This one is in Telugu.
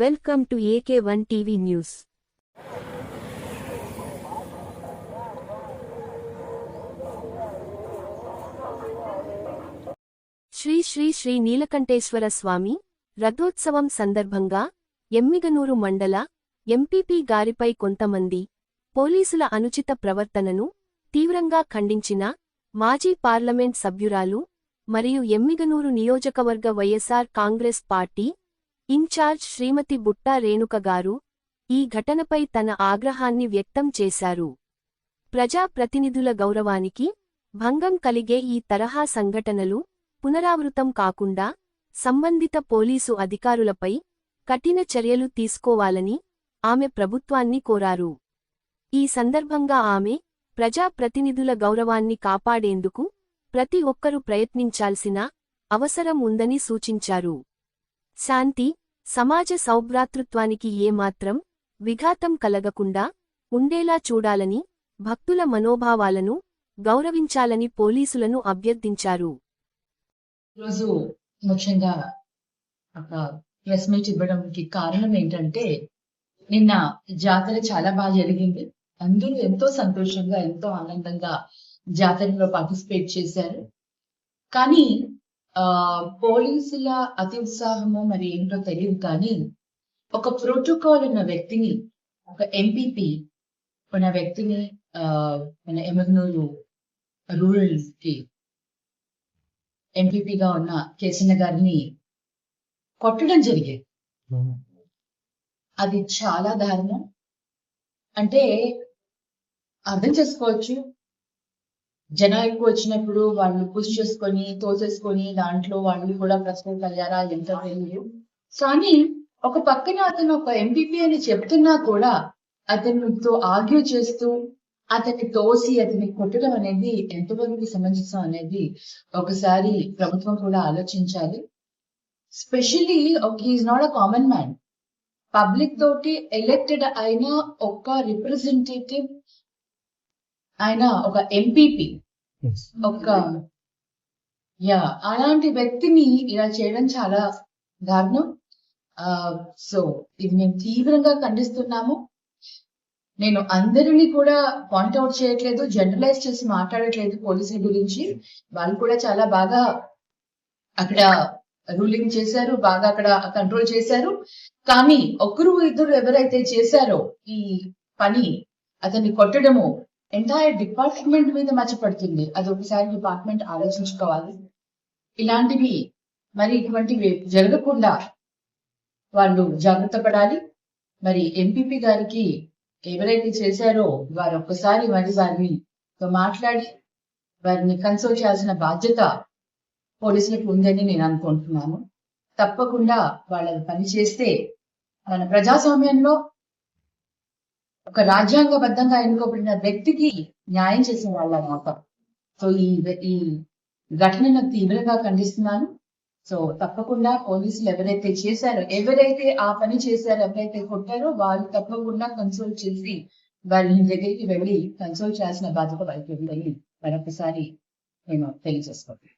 Welcome to AK one TV news. Sri Sri Sri Neelakanteswara Swamy రథోత్సవం సందర్భంగా ఎమ్మిగనూరు మండల ఎంపీపీ గారిపై కొంతమంది పోలీసుల అనుచిత ప్రవర్తనను తీవ్రంగా ఖండించిన మాజీ పార్లమెంట్ సభ్యురాలు మరియు ఎమ్మిగనూరు నియోజకవర్గ YSR Congress party incharge Srimathi Butta Renuka garu ఈ ఘటనపై తన ఆగ్రహాన్ని వ్యక్తం చేశారు. ప్రజాప్రతినిధుల గౌరవానికి భంగం కలిగే ఈ తరహా సంఘటనలు పునరావృతం కాకుండా సంబంధిత పోలీసు అధికారులపై కఠిన చర్యలు తీసుకోవాలని ఆమె ప్రభుత్వాన్ని కోరారు. ఈ సందర్భంగా ఆమె ప్రజాప్రతినిధుల గౌరవాన్ని కాపాడేందుకు ప్రతి ఒక్కరూ ప్రయత్నించాల్సిన అవసరం ఉందని సూచించారు. శాంతి సమాజ సౌభ్రాతృత్వానికి ఏమాత్రం విఘాతం కలగకుండా ఉండేలా చూడాలని భక్తుల మనోభావాలను గౌరవించాలని పోలీసులను అభ్యర్థించారు. ఈరోజు ముఖ్యంగా ఒక ప్రెస్ మీట్ ఇవ్వడానికి కారణం ఏంటంటే నిన్న జాతర చాలా బాగా జరిగింది. అందరూ ఎంతో సంతోషంగా ఎంతో ఆనందంగా జాతరలో పార్టిసిపేట్ చేశారు. కానీ పోలీసుల అతి ఉత్సాహము మరి ఏంటో తెలియదు కానీ ఒక ప్రోటోకాల్ ఉన్న వ్యక్తిని ఒక ఎంపీపీ ఉన్న వ్యక్తిని మన ఎమగనూరు రూరల్కి ఎంపీపీగా ఉన్న కేసన్న గారిని కొట్టడం జరిగేది. అది చాలా దారుణం. అంటే అర్థం చేసుకోవచ్చు జనం ఎక్కువ వచ్చినప్పుడు వాళ్ళు పుష్ చేసుకొని తోసేసుకొని దాంట్లో వాళ్ళు కూడా ప్రశ్నలు కలిగారా ఎంత తెలియదు కానీ ఒక పక్కన అతను ఒక ఎంపీపీ అని చెప్తున్నా కూడా అతనితో ఆర్గ్యూ చేస్తూ అతన్ని తోసి అతన్ని కొట్టడం అనేది ఎంతవరకు సమంజసం అనేది ఒకసారి ప్రభుత్వం కూడా ఆలోచించాలి. Specially is not a common man public తోటి ఎలెక్టెడ్ అయిన ఒక రిప్రజెంటేటివ్ ఆయన ఒక ఎంపీపీ ఒక యా అలాంటి వ్యక్తిని ఇలా చేయడం చాలా దారుణం. సో ఇది మేము తీవ్రంగా ఖండిస్తున్నాము. నేను అందరినీ కూడా పాయింట్అవుట్ చేయట్లేదు జనరలైజ్ చేసి మాట్లాడట్లేదు పోలీసుల గురించి. వాళ్ళు కూడా చాలా బాగా అక్కడ రూలింగ్ చేశారు బాగా అక్కడ కంట్రోల్ చేశారు. కానీ ఒకరు ఇద్దరు ఎవరైతే చేశారో ఈ పని అతన్ని కొట్టడము ఎంటైర్ డిపార్ట్మెంట్ మీద మచ్చపడుతుంది అది ఒకసారి డిపార్ట్మెంట్ ఆలోచించుకోవాలి. ఇలాంటివి మరి ఇటువంటివి జరగకుండా వాళ్ళు జాగ్రత్త పడాలి. మరి ఎంపీపీ గారికి ఎవరైతే చేశారో వారు ఒక్కసారి మరి వారిని మాట్లాడి వారిని కన్సల్ట్ చేయాల్సిన బాధ్యత పోలీసులకు ఉందని నేను అనుకుంటున్నాను. తప్పకుండా వాళ్ళ పని చేస్తే మన ప్రజాస్వామ్యంలో ఒక రాజ్యాంగబద్ధంగా ఎన్నుకోబడిన వ్యక్తికి న్యాయం చేసిన వాళ్ళ మాత్రం సో ఈ ఈ ఘటనను తీవ్రంగా ఖండిస్తున్నాను. సో తప్పకుండా పోలీసులు ఎవరైతే చేశారో ఎవరైతే ఆ పని చేశారో ఎవరైతే కొట్టారో వాళ్ళు తప్పకుండా కన్సోల్ చేసి వాళ్ళని దగ్గరికి వెళ్ళి కన్సోల్ చేయాల్సిన బాధ్యత వాళ్ళకి ఉందని మరొకసారి నేను తెలియజేసుకోండి